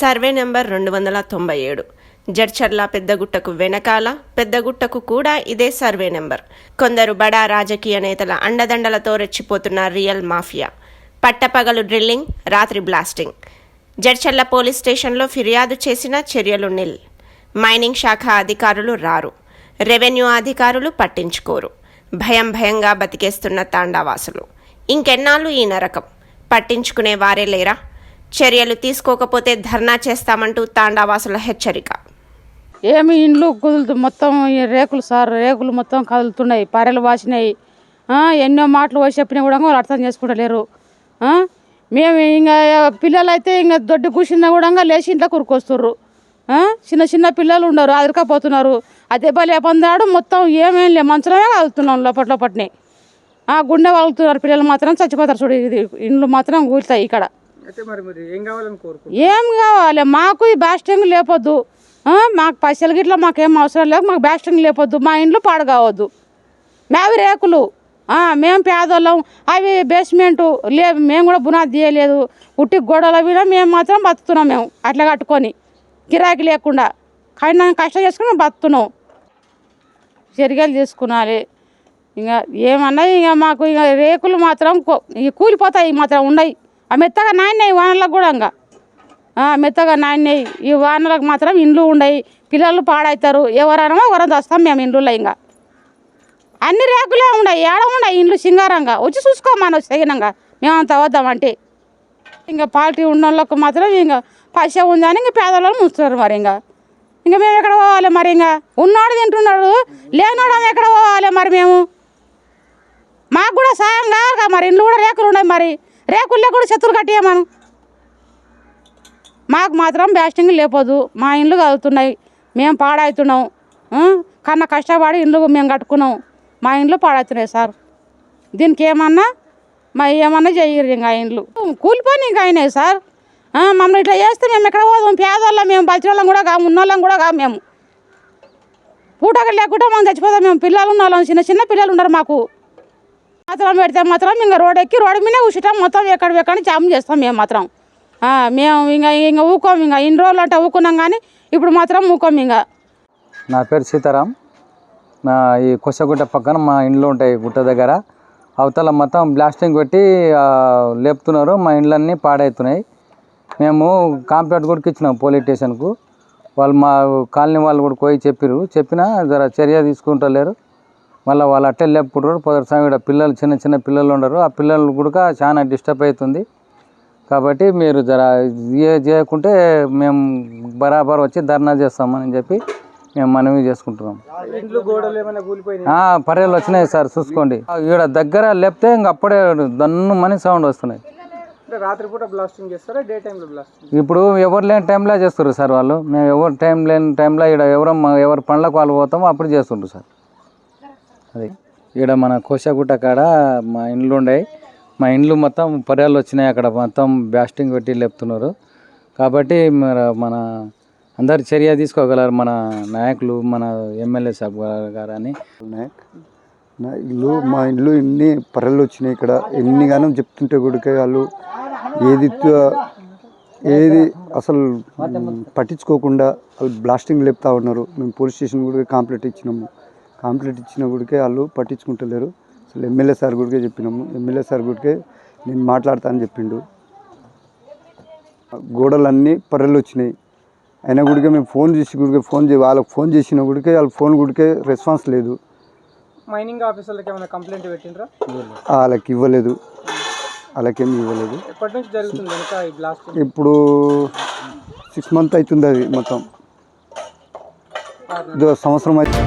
Survey number రెండు వందల తొంభై ఏడు. జడ్చర్ల పెద్దగుట్టకు వెనకాల పెద్దగుట్టకు కూడా ఇదే సర్వే నెంబర్. కొందరు బడా రాజకీయ నేతల అండదండలతో రెచ్చిపోతున్న రియల్ మాఫియా. పట్టపగలు డ్రిల్లింగ్ రాత్రి బ్లాస్టింగ్. జడ్చర్ల పోలీస్ స్టేషన్లో ఫిర్యాదు చేసిన చర్యలు నిల్. మైనింగ్ శాఖ అధికారులు రారు. రెవెన్యూ అధికారులు పట్టించుకోరు. భయం భయంగా బతికేస్తున్న తాండావాసులు. ఇంకెన్నాళ్ళు ఈ నరకం? పట్టించుకునే వారే లేరా? చర్యలు తీసుకోకపోతే ధర్నా చేస్తామంటూ తాండావాసుల హెచ్చరిక. ఏమి ఇండ్లు కుదులుతు మొత్తం రేకులు సార్ రేకులు మొత్తం కదులుతున్నాయి పరెలు వాసినాయి. ఎన్నో మాటలు పోసి చెప్పినా కూడా వాళ్ళు అర్థం చేసుకుంటలేరు. మేము ఇంకా పిల్లలు అయితే ఇంకా దొడ్డి కూర్చున్నా కూడా లేచి ఇంట్లో కూరుకొస్తున్నారు చిన్న చిన్న పిల్లలు ఉండరు అదరకపోతున్నారు. అదే బలే పొందాడు మొత్తం ఏమేం లే మంచమే కలుగుతున్నాం లోపల లోపట్నే. గుండె వలుగుతున్నారు పిల్లలు మాత్రం చచ్చిపోతారు చూడు ఇది ఇండ్లు మాత్రం కూలుతాయి ఇక్కడ. ఏం కావాలి? మాకు ఈ బ్యాస్టింగ్ లేపొద్దు. మాకు పైసలు గిట్ల మాకేం అవసరం లేదు. మాకు బ్యాస్టింగ్ లేపొద్దు. మా ఇండ్లు పాడు కావద్దు మావి రేకులు. మేము పేదోళ్ళం. అవి బేస్మెంట్ లే మేము కూడా బునాది తీయలేదు. ఉట్టి గొడవలు కూడా మేము మాత్రం బతుకుతున్నాం మేము. అట్లా కట్టుకొని. గిరాకీ లేకుండా. కానీ కష్టం చేసుకుని మేము బతుకుతున్నాం. చర్యలు తీసుకున్నాలి ఇంకా ఏమన్నా ఇక మాకు ఇంకా రేకులు మాత్రం ఇక కూలిపోతాయి. మాత్రం ఉన్నాయి ఆ మెత్తగా నాణ్యాయి వానలకు కూడా ఇంకా. మెత్తగా నాణ్యాయి ఈ వానలకు మాత్రం ఇండ్లు ఉండయి పిల్లలు పాడవుతారు ఎవరైనా ఎవరైనా వస్తాం మేము ఇండ్లలో ఇంకా. అన్ని రేకులే ఉండయి ఏడ ఉండయి ఇండ్లు సింగారంగా వచ్చి చూసుకోమని సగినంగా మేమంతా వద్దామంటే ఇంకా పార్టీ ఉన్న వాళ్ళకు మాత్రం ఇంకా పైసా ఉందని ఇంకా పేదవాళ్ళు ముంచుతారు మరి ఇంకా. ఇంకా మేము ఎక్కడ పోవాలి మరి ఇంకా? ఉన్నోడు తింటున్నాడు లేనోడు ఎక్కడ పోవాలి మరి మేము? మాకు కూడా సాయం కావాలి మరి ఇండ్లు కూడా రేకులు ఉన్నాయి మరి. రేకుల్లో కూడా చెత్తలు కట్టేయమను మాకు మాత్రం బ్యాస్టింగ్ లేపోదు మా ఇండ్లు కదులుతున్నాయి. మేము పాడవుతున్నాం కన్నా కష్టపడి ఇండ్లు మేము కట్టుకున్నాం. మా ఇండ్లు పాడవుతున్నాయి సార్. దీనికి ఏమన్నా మా ఏమన్నా చేయరు ఇంకా ఇండ్లు. కూలిపోయి ఇంకా అయినాయి సార్. మమ్మల్ని ఇట్లా చేస్తే మేము ఎక్కడ పోదాం? పేదవాళ్ళం మేము బలిచోళ్ళం కూడా కాము ఉన్నోళ్ళం కూడా కాము మేము. పూటగా లేకుండా మనం చచ్చిపోతాం మేము పిల్లలు ఉన్న వాళ్ళం చిన్న చిన్న పిల్లలు ఉన్నారు మాకు. మాత్రం పెడితే మాత్రం ఇంకా రోడ్ ఎక్కి రోడ్డు మీద కూర్చుంటాం. మొత్తం ఎక్కడ ఎక్కడ జామ్ చేస్తాం మేము మాత్రం. మేము ఇంకా ఇంకా ఊకోం. ఇంకా ఇన్ని రోజులు అంటే ఊకున్నాం కానీ ఇప్పుడు మాత్రం ఊకోం ఇంకా. నా పేరు సీతారాం. నా ఈ కొసగుట్ట పక్కన మా ఇండ్లు ఉంటాయి గుట్ట దగ్గర. అవతల మొత్తం బ్లాస్టింగ్ పెట్టి లేపుతున్నారు. మా ఇండ్లన్నీ పాడవుతున్నాయి మేము కాంప్లైంట్ కూడా ఇచ్చినాం పోలీస్ స్టేషన్కు. వాళ్ళు మా కాలనీ వాళ్ళు కూడా పోయి చెప్పారు చెప్పినా జర చర్య తీసుకుంటలేరు. మళ్ళీ వాళ్ళు అట్టే లేపుకుంటారు పొదరు సమయం పిల్లలు చిన్న చిన్న పిల్లలు ఉండరు. ఆ పిల్లలు కూడా చాలా డిస్టర్బ్ అవుతుంది. కాబట్టి మీరు జర ఏ చేయకుంటే మేము బరాబర్ వచ్చి ధర్నా చేస్తామని చెప్పి మేము మనవి చేసుకుంటున్నాం. పర్యాలు వచ్చినాయి సార్ చూసుకోండి. ఈడ దగ్గర లేపితే ఇంక అప్పుడే దన్ను మని సౌండ్ వస్తున్నాయి. అంటే రాత్రిపూట బ్లాస్టింగ్ చేస్తారా? డే టైంలో బ్లాస్టింగ్ ఇప్పుడు ఎవరు లేని టైంలో చేస్తారు సార్ వాళ్ళు. మేము ఎవరు టైం లేని టైంలో ఇక్కడ ఎవరు ఎవరి పనులకు వాళ్ళు పోతామో అప్పుడు చేస్తుంటారు సార్. అది. ఇక్కడ మన కోశాగుట్ట కాడ మా ఇండ్లు ఉన్నాయి మా ఇండ్లు మొత్తం పర్యాలు వచ్చినాయి అక్కడ. మొత్తం బ్యాస్టింగ్ పెట్టి లేపుతున్నారు. కాబట్టి మరి మన అందరు చర్య తీసుకోగలరు మన నాయకులు మన ఎమ్మెల్యే సాబ్ గారు అని నాయక్ నా ఇల్లు మా ఇల్లు ఎన్ని పర్రెలు వచ్చినాయి ఇక్కడ. ఎన్ని గానం చెప్తుంటే గుడికే వాళ్ళు ఏది ఏది అసలు పట్టించుకోకుండా వాళ్ళు బ్లాస్టింగ్ లేపుతా ఉన్నారు. మేము పోలీస్ స్టేషన్ కూడా కాంప్లైంట్ ఇచ్చినాము. కంప్లైంట్ ఇచ్చిన గుడికే వాళ్ళు పట్టించుకుంటలేరు. అసలు ఎమ్మెల్యే సార్ గుడికే చెప్పినాము. ఎమ్మెల్యే సార్ గుడికే నేను మాట్లాడతా అని చెప్పిండు. గోడలన్నీ పర్రెలు వచ్చినాయి. అయినా గుడికే మేము ఫోన్ చేసి గుడికే ఫోన్ చే వాళ్ళకి ఫోన్ చేసిన గుడికే వాళ్ళ ఫోన్ గుడికే రెస్పాన్స్ లేదు. మైనింగ్ ఆఫీసర్లకు ఏమైనా కంప్లైంట్ పెట్టిండ్రా? వాళ్ళకి ఇవ్వలేదు. వాళ్ళకేమి ఇవ్వలేదు. ఎప్పటి నుంచి జరుగుతుంది ఇప్పుడు సిక్స్ మంత్ అవుతుంది అది మొత్తం. ఇదో సంవత్సరం అయితే